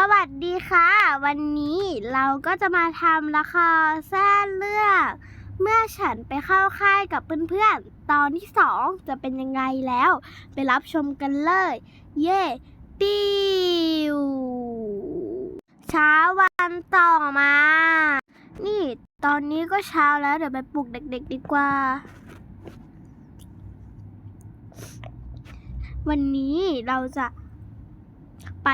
สวัสดีค่ะ วันนี้เราก็จะมาทำละครแซ่เรื่องเมื่อฉันไปเข้าค่ายกับเพื่อนๆ ตอนที่สองจะเป็นยังไงแล้ว ไปรับชมกันเลย เย่ปิวเช้าวันต่อมา นี่ตอนนี้ก็เช้าแล้วเดี๋ยวไปปลุกเด็ก ๆ ดีกว่า วันนี้เราจะไป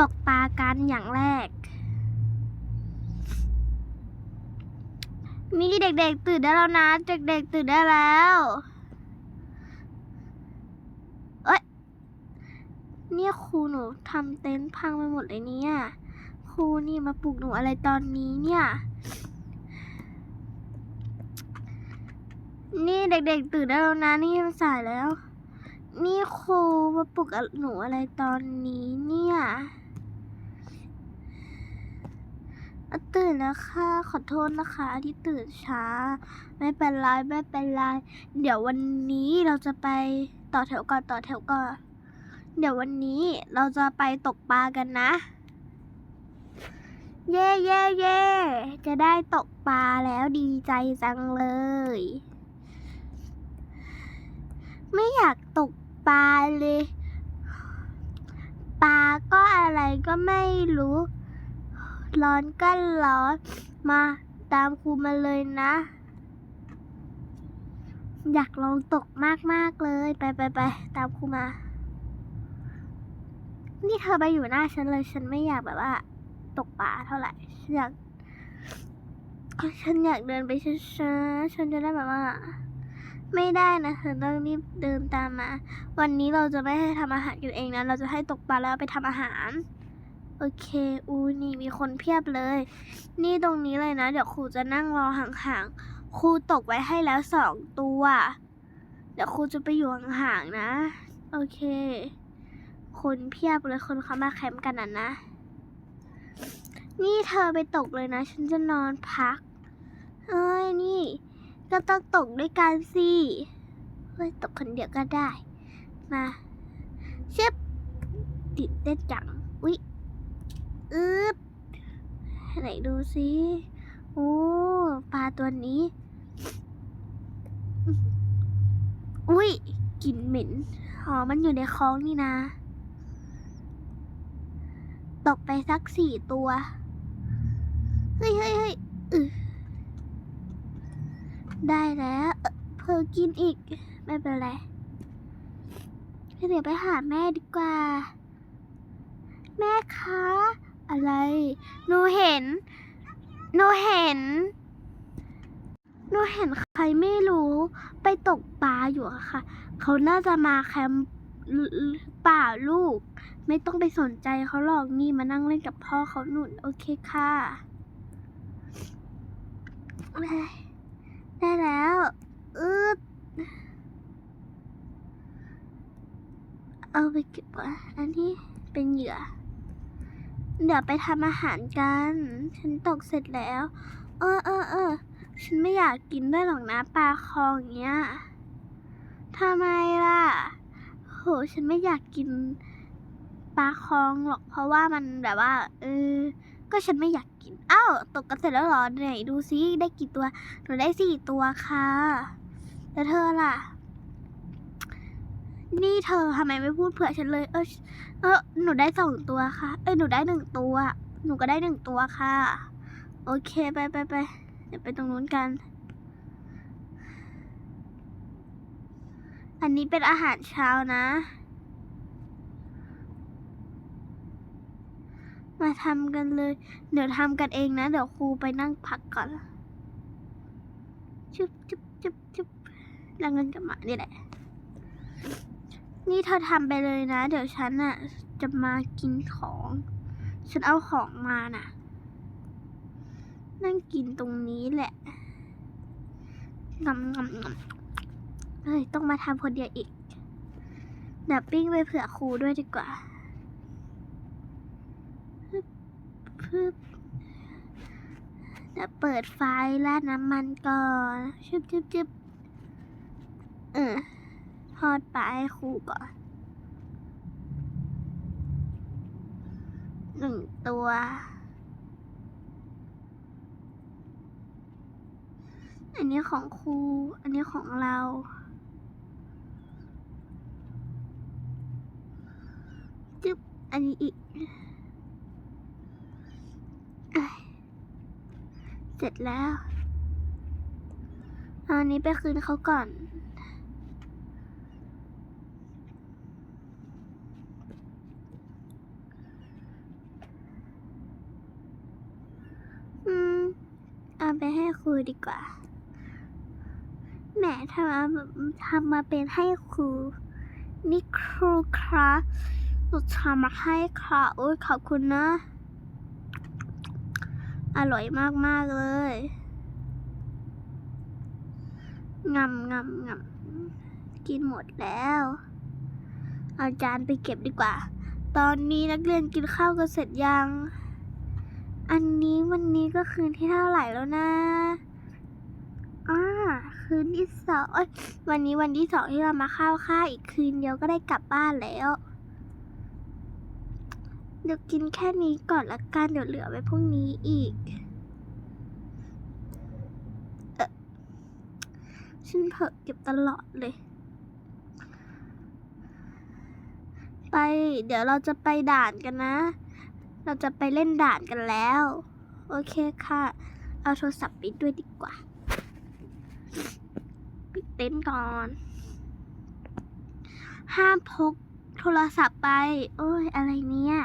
ตกปลากันอย่างแรกนี่เด็กๆตื่นได้แล้วนะ เด็กๆตื่นได้แล้ว เอ้ย เนี่ยครูหนูทำเต็นท์พังไปหมดเลยเนี่ย ครูนี่มาปลุกหนูอะไรตอนนี้เนี่ย นี่เด็กๆตื่นได้แล้วนะ นี่มันสายแล้วนี่ครูมาปลุกหนูอะไรตอนนี้เนี่ยอะ ตื่นแล้วค่ะขอโทษนะคะที่ตื่นช้า ไม่เป็นไรไม่เป็นไรเดี๋ยววันนี้เราจะไปต่อแถวก่อนต่อแถวก่อนเดี๋ยววันนี้เราจะไปตกปลากันนะ เย่เย่เย่จะได้ตกปลาแล้วดีใจจังเลย ไม่อยากตกปลาเลย ปลาก็อะไรก็ไม่รู้ ร้อนก็ร้อนมาตามครูมาเลยนะ อยากลองตกมากๆเลยไปไปไปตามครูมา นี่เธอไปอยู่หน้าฉันเลย ฉันไม่อยากแบบว่า ตกปลาเท่าไหร่ฉันอยาก ฉันอยากเดินไปช้าๆฉันจะได้แบบว่าไม่ได้นะเธอต้องรีบเดินตามมา วันนี้เราจะไม่ให้ทำอาหารกันเองนะ เราจะให้ตกปลาแล้วไปทำอาหาร โอเค อูนี่มีคนเพียบเลย นี่ตรงนี้เลยนะ เดี๋ยวครูจะนั่งรอห่างๆ ครูตกไว้ให้แล้วสองตัว เดี๋ยวครูจะไปอยู่ห่างๆนะ โอเค คนเพียบเลยคนเขามาแคมป์กันน่ะนะ นี่เธอไปตกเลยนะ ฉันจะนอนพัก เอ้ยนี่ ก็ต้องตกด้วยกันสิเฮ้ยตกคนเดียวก็ได้ มาเชึบติดเต้นจัง อุ๊ยอึ๊บไหน ดูสิโอ้ปลาตัวนี้ อุ๊ยกลิ่นเหม็นอ๋อมันอยู่ในคลองนี่นะ ตกไปสักสี่ตัว เฮ้ยเฮ้ยเฮ้ยได้แล้วเอ่อเพอกินอีก ไม่เป็นไรเดี๋ยวไปหาแม่ดีกว่า แม่คะ อะไร หนูเห็น หนูเห็น หนูเห็นใครไม่รู้ไปตกปลาอยู่อะค่ะ เขาน่าจะมาแคมป์ป่าลูก ไม่ต้องไปสนใจเขาหรอกนี่มานั่งเล่นกับพ่อเขาหนุนโอเคค่ะ ได้แล้วอืดเอาไปเก็บก่อนอันนี้เป็นเหยื่อ เดี๋ยวไปทำอาหารกัน ฉันตกเสร็จแล้ว เออเออเออ ฉันไม่อยากกินด้วยหรอกนะปลาคองอย่างเงี้ยทำไมล่ะ โห ฉันไม่อยากกินปลาคองหรอก เพราะว่ามันแบบว่า เออ ก็ฉันไม่อยากกิน อ้าว ตกกันเสร็จแล้วเหรอ ไหนดูซิ ได้กี่ตัว หนูได้สี่ตัวค่ะ แล้วเธอล่ะ นี่เธอทำไมไม่พูดเผื่อฉันเลย เออเออหนูได้สองตัวค่ะ เอ้ยหนูได้หนึ่งตัว หนูก็ได้หนึ่งตัวค่ะ โอเคไปไปไปเดี๋ยวไปตรงนู้นกัน อันนี้เป็นอาหารเช้านะ มาทำกันเลย เดี๋ยวทำกันเองนะ เดี๋ยวครูไปนั่งพักก่อน จุ๊บจุ๊บจุ๊บจุ๊บแล้วเงินกับหมานี่แหละ นี่เธอทำไปเลยนะ เดี๋ยวฉันน่ะจะมากินของ ฉันเอาของมาน่ะ นั่งกินตรงนี้แหละงำงำงำเฮ้ยต้องมาทำคนเดียวอีกดี๋ยวปิ้งไปเผื่อครูด้วยดีกว่าพึบเดี๋ยวเปิดไฟราดน้ำมันก่อนชึบชึบชึบเออ ทอดปลาให้ครูก่อนหนึ่งตัว อันนี้ของครู อันนี้ของเรา จึ๊บ อันนี้อีก เสร็จแล้ว อันนี้ไปคืนเขาก่อน ดีกว่า แหมทำมาทำมาเป็นให้ครู นี่ครูครับหนูทำมาให้ค่ะโอ้ยขอบคุณนะ อร่อยมาก ๆ เลยงำงำงำกินหมดแล้ว เอาจานไปเก็บดีกว่า ตอนนี้นักเรียนกินข้าวกันเสร็จยัง อันนี้วันนี้ก็คืนที่เท่าไหร่แล้วนะ คืนที่สองวันนี้วันที่สองที่เรามาเข้าค่าอีกคืนเดียวก็ได้กลับบ้านแล้วเดี๋ยวกินแค่นี้ก่อนละกันเดี๋ยวเหลือไว้พรุ่งนี้อีกเออฉันเผลอเก็บตลอดเลย ไป เดี๋ยวเราจะไปด่านกันนะ เราจะไปเล่นด่านกันแล้ว โอเคค่ะ เอาโทรศัพท์ไปด้วยดีกว่า ปิดเต้นท์ก่อน ห้ามพกโทรศัพท์ไป โอ้ย อะไรเนี่ย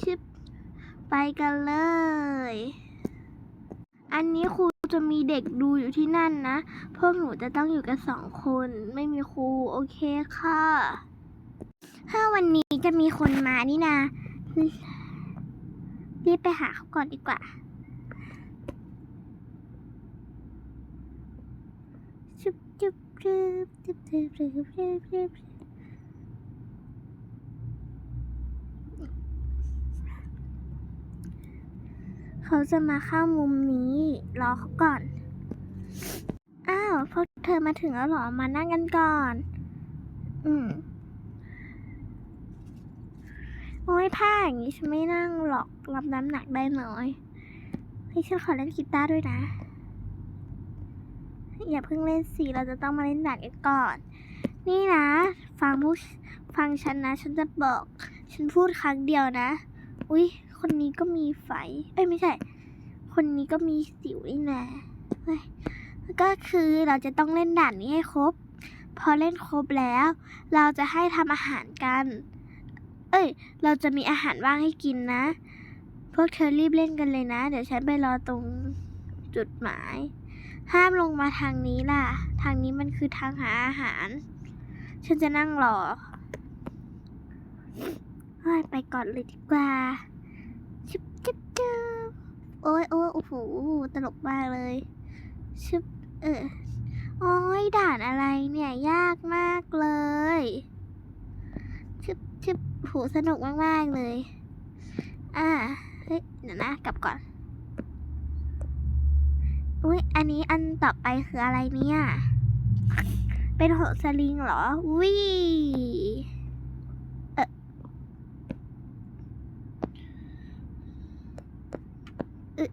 ชิปไปกันเลย อันนี้ครูจะมีเด็กดูอยู่ที่นั่นนะ พวกหนูจะต้องอยู่กันสองคน ไม่มีครู โอเคค่ะ ถ้าวันนี้จะมีคนมานี่นะ รีบไปหาเขาก่อนดีกว่า เขาจะมาเข้ามุมนี้ รอเขาก่อน อ้าวพวกเธอมาถึงแล้วหรอ มานั่งกันก่อน อืมโอ้ยผ้าอย่างนี้ฉันไม่นั่งหรอกรับน้ำหนักได้น้อยให้ฉันขอเล่นกีตาร์ด้วยนะ อย่าเพิ่งเล่นสิเราจะต้องมาเล่นด่านกันก่อน นี่นะ ฟังผู้ฟังฉันนะ ฉันจะบอก ฉันพูดครั้งเดียวนะ อุ๊ย คนนี้ก็มีไฟ เอ้ยไม่ใช่ คนนี้ก็มีสิวนี่นะเฮ้ยก็คือเราจะต้องเล่นด่านนี้ให้ครบ พอเล่นครบแล้ว เราจะให้ทำอาหารกัน เอ้ย เราจะมีอาหารว่างให้กินนะ พวกเธอรีบเล่นกันเลยนะ เดี๋ยวฉันไปรอตรงจุดหมาย ห้ามลงมาทางนี้ล่ะ ทางนี้มันคือทางหาอาหาร ฉันจะนั่งรอไปก่อนเลยดีกว่าชิบชิบชิบโอ้ยโอ้ยโอ้โห ตลกมากเลยชิบเออ โอ้ยด่านอะไรเนี่ย ยากมากเลยชิบชิบโหสนุกมาก ๆ เลย อ่า เฮ้ยเดี๋ยวนะ กลับก่อน อุ้ยอันนี้อันต่อไปคืออะไรเนี่ย เป็นโหสลิงเหรอวิเออเอ้ย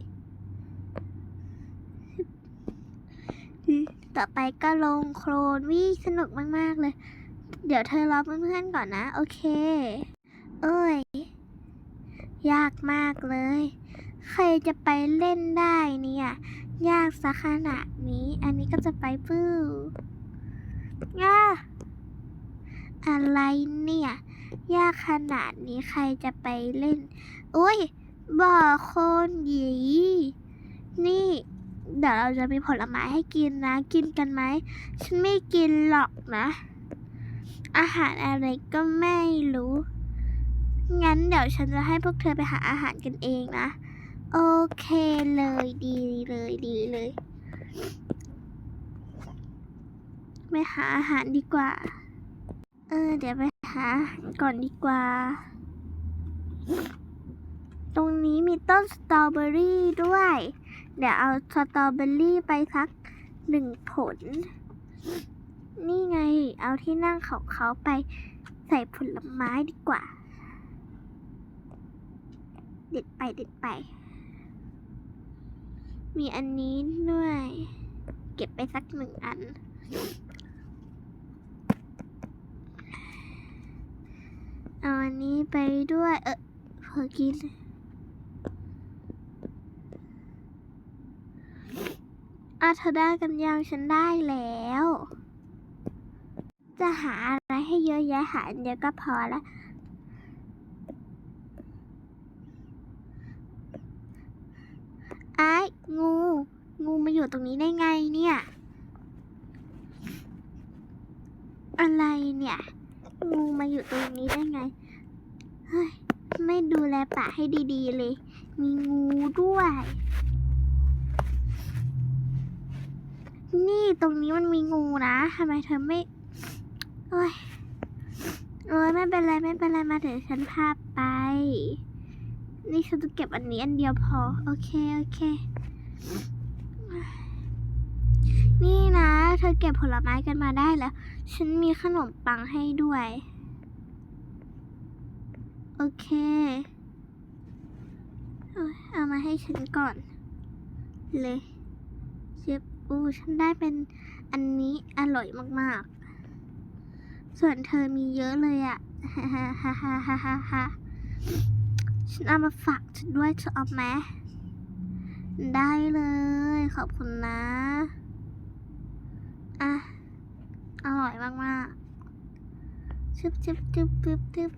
ต่อไปก็ลงโครนวิสนุกมาก ๆ เลย เดี๋ยวเธอรอเพื่อนๆก่อนนะ โอเค เอ้ย ยากมากเลย ใครจะไปเล่นได้เนี่ย ยากซะขนาดนี้ อันนี้ก็จะไปปื้อย่าอะไรเนี่ย ยากขนาดนี้ใครจะไปเล่น อุ้ยบ่อโคนหยีนี่ เดี๋ยวเราจะมีผลไม้ให้กินนะ กินกันไหม ฉันไม่กินหรอกนะ อาหารอะไรก็ไม่รู้ งั้นเดี๋ยวฉันจะให้พวกเธอไปหาอาหารกันเองนะ โอเคเลยดีเลยดีเลยไปหาอาหารดีกว่า เออ เดี๋ยวไปหาก่อนดีกว่า ตรงนี้มีต้นสตรอเบอรี่ด้วย เดี๋ยวเอาสตรอเบอรี่ไปสักหนึ่งผล นี่ไง เอาที่นั่งของเขาไปใส่ผลไม้ดีกว่า เด็ดไปเด็ดไป มีอันนี้ด้วย เก็บไปสักหนึ่งอัน เอาอันนี้ไปด้วย เออเผลอกิน อาเธอได้กันยังฉันได้แล้ว จะหาอะไรให้เยอะแยะหาเดียวก็พอละ อ้ายงู งูมาอยู่ตรงนี้ได้ไงเนี่ย อะไรเนี่ย งูมาอยู่ตรงนี้ได้ไง เฮ้ย ไม่ดูแลป่าให้ดีๆเลย มีงูด้วย นี่ตรงนี้มันมีงูนะทำไมเธอไม่โอ้ยโอ้ยไม่เป็นไรไม่เป็นไรมาเดี๋ยวฉันพาไป นี่ฉันจะเก็บอันนี้อันเดียวพอ โอเค โอเค นี่นะ เธอเก็บผลไม้กันมาได้แล้ว ฉันมีขนมปังให้ด้วย โอเค เอามาให้ฉันก่อน เลยเจ็บอู้ฉันได้เป็นอันนี้อร่อยมากๆ ส่วนเธอมีเยอะเลยอะฮ่าฮ่าฮ่าฮ่าฮ่าฮ่าฮ่า ฉันเอามาฝากเธอด้วยเธอเอาไหมได้เลย ขอบคุณนะ อะ อร่อยมากๆชึบชึบชึบชึบชึบ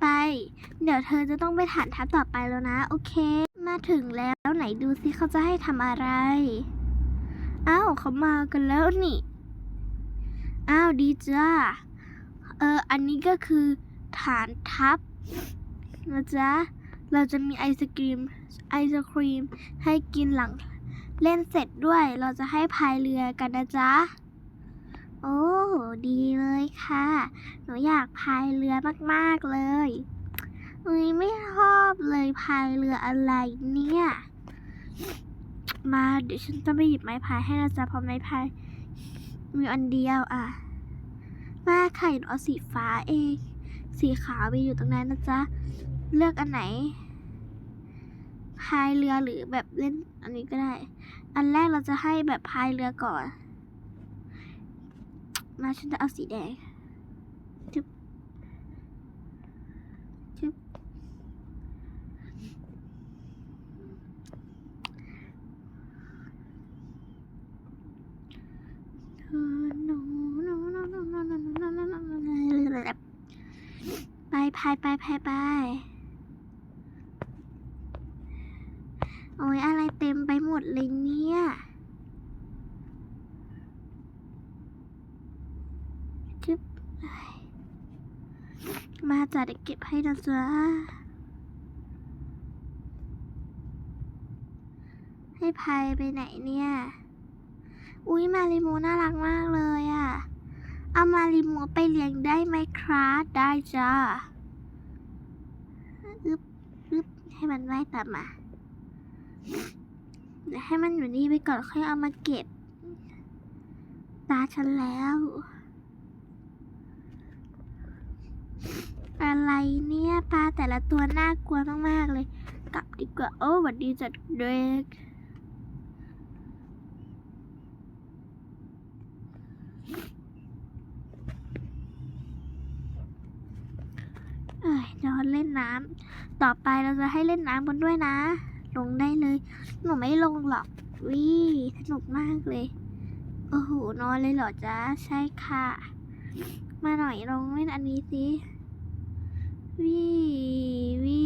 ไป เดี๋ยวเธอจะต้องไปฐานทัพต่อไปแล้วนะ โอเค มาถึงแล้วไหนดูสิเขาจะให้ทำอะไร อ้าวเขามากันแล้วนี่ อ้าวดีจ้า เออ อันนี้ก็คือ ฐานทัพนะจ๊ะ เราจะมีไอศกรีมไอศครีมให้กินหลังเล่นเสร็จด้วย เราจะให้พายเรือกันนะจ๊ะ โอ้ ดีเลยค่ะ หนูอยากพายเรือมากๆเลยอุ้ยไม่ชอบเลยพายเรืออะไรเนี่ย มาเดี๋ยวฉันจะไปหยิบไม้พายให้นะจ๊ะเพราะไม้พายมีอันเดียวอะ มาค่ะหนูเอาสีฟ้าเอง สีขาวไปอยู่ตรงนั้นนะจ๊ะ เลือกอันไหนพายเรือหรือแบบเล่นอันนี้ก็ได้ อันแรกเราจะให้แบบพายเรือก่อน มาฉันจะเอาสีแดงจุ๊บจึ๊บไป พายไปพายไปโอ้ยอะไรเต็มไปหมดเลยเนี่ยจึ๊บมาจัดเก็บให้นะจ๊ะให้พายไปไหนเนี่ย อุ้ยมาริโมน่ารักมากเลยอะ่ะ เอามาริโมไปเลี้ยงได้ไหมครับได้จ้า อึบอึบให้มันว่ายตามมาเดี๋ยวให้มันอยู่นี่ไปก่อนค่อยเอามาเก็บ ตาฉันแล้ว อะไรเนี่ยปลาแต่ละตัวน่ากลัวมากๆเลย กลับดีกว่า โอ้หวัดดีจัดเด็ก ยนอนเล่นน้ำต่อไปเราจะให้เล่นน้ำกันด้วยนะ ลงได้เลย หนูไม่ลงหรอกวิสนุกมากเลย โอ้โห นอนเลยเหรอจ๊ะ ใช่ค่ะ มาหน่อยลองเล่นอันนี้สิวิวิ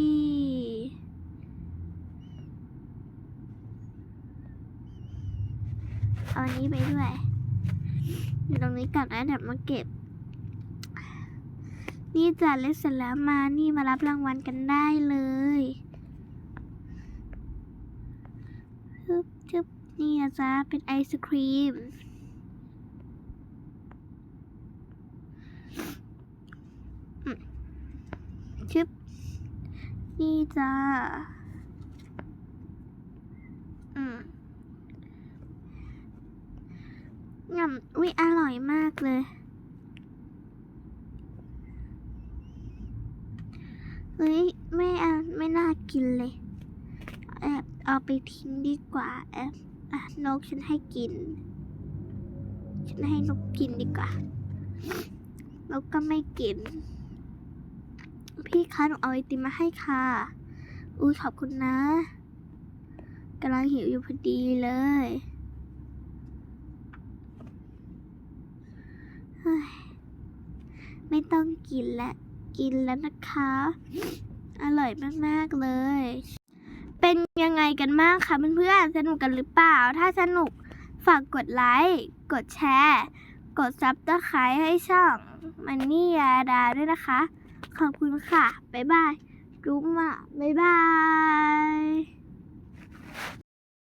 เอาอันนี้ไปด้วยอยู่ตรงนี้ก่อนนะเดี๋ยวมาเก็บ นี่จัดเล่นเสร็จแล้วมา นี่มารับรางวัลกันได้เลยชึบชึบนี่นะจ๊ะเป็นไอศครีม ชึบ นี่จ้าอืมงำวิอร่อยมากเลย เฮ้ยไม่เอาไม่น่า กินเลยแอบเอาไปทิ้งดีกว่าแอบอะนกฉันให้กิน ฉันให้นกกินดีกว่านกก็ไม่กิน พี่คะหนูเอาไอติมมาให้ค่ะอุ้ยขอบคุณนะกำลังหิวอยู่พอดีเลยเฮ้ยไม่ต้องกินแล้วกินแล้วนะคะ อร่อยมากๆเลย เป็นยังไงกันบ้างคะเพื่อนๆ สนุกกันหรือเปล่า ถ้าสนุกฝากกดไลค์ กดแชร์ กดซับสไครต์ให้ช่องมันนี่ยาดาด้วยนะคะ ขอบคุณค่ะ บ๊ายบายจุ๊บอะบ๊ายบาย